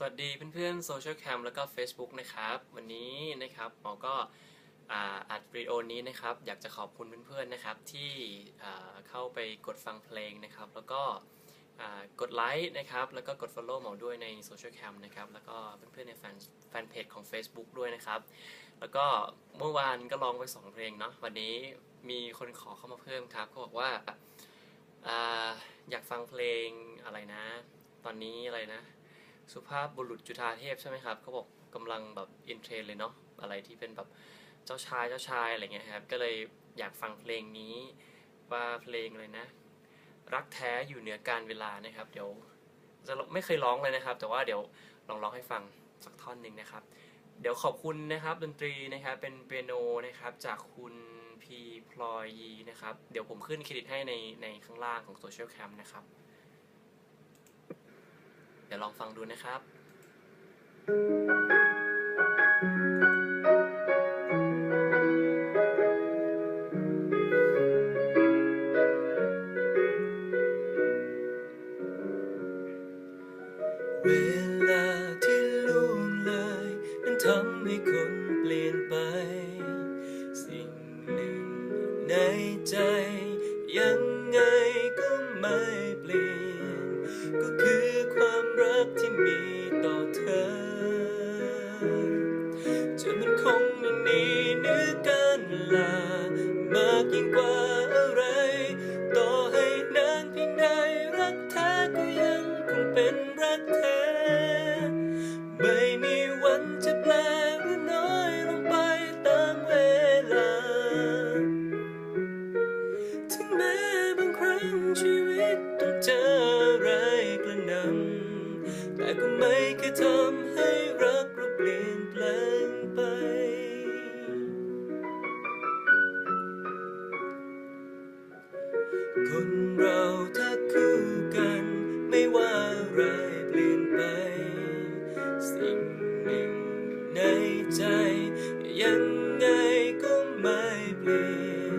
สวัสดีเพื่อนๆโซเชียลแคมแล้วก็ Facebook นะครับ วันนี้นะครับหมอก็อ่าอัดวิดีโอนี้นะครับ อยากจะขอบคุณเพื่อนๆนะครับที่อ่าเข้าไปกดฟังเพลงนะครับ แล้วก็อ่ากดไลค์นะครับ แล้วก็กด Follow หมอด้วยในโซเชียลแคมนะครับ แล้วก็เพื่อนๆในแฟนแฟนเพจของ Facebook ด้วยนะครับ แล้วก็เมื่อวานก็ร้องไปสองเพลงเนาะวันนี้มีคนขอเข้ามาเพิ่มครับเขาบอกว่าอ่าอยากฟังเพลงอะไรนะ ตอนนี้อะไรนะ สุภาพบุรุษจุฑาเทพใช่ไหมครับเขาบอกกำลังแบบอินเทรนเลยเนาะอะไรที่เป็นแบบเจ้าชายเจ้าชายอะไรเงี้ยครับก็เลยอยากฟังเพลงนี้ว่าเพลงอะไรนะ รักแท้อยู่เหนือการเวลานะครับ เดี๋ยวจะไม่เคยร้องเลยนะครับ แต่ว่าเดี๋ยวลองร้องให้ฟังสักท่อนหนึ่งนะครับ เดี๋ยวขอบคุณนะครับดนตรีนะครับเป็นเปียโนนะครับจากคุณพีพลอยยีนะครับ เดี๋ยวผมขึ้นเครดิตให้ในในข้างล่างของโซเชียลแคมนะครับ เดี๋ยวลองฟังดูนะครับ เวลาที่ล่วงเลยนั้นทำให้คนเปลี่ยนไป สิ่งหนึ่งในใจ ยังไงก็ไม่เปลี่ยน ก็คือความรักที่มีต่อเธอจะมันคงไม่นีเนื้อการลามากยิ่งกว่าอะไร ต่อให้นานเพียงใดรักแท้ก็ยังคงเป็นรักแท้ไม่มีวันจะแปลหรือน้อยลงไปตามเวลา ถึงแม้บางครั้งชีวิต ก็ไม่เคยทำให้รักเราเปลี่ยนแปลงไป คนเราถ้าคู่กัน ไม่ว่าอะไรเปลี่ยนไป สิ่งหนึ่งในใจ ยังไงก็ไม่เปลี่ยน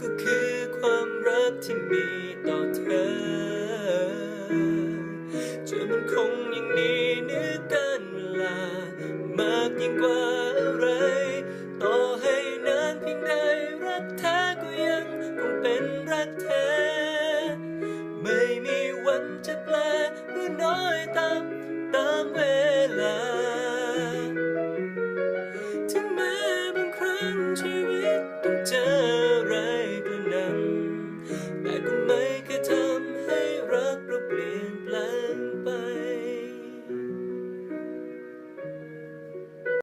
ก็คือความรักที่มี ไม่มีวันจะแปลเมื่อน้อยตามตามเวลา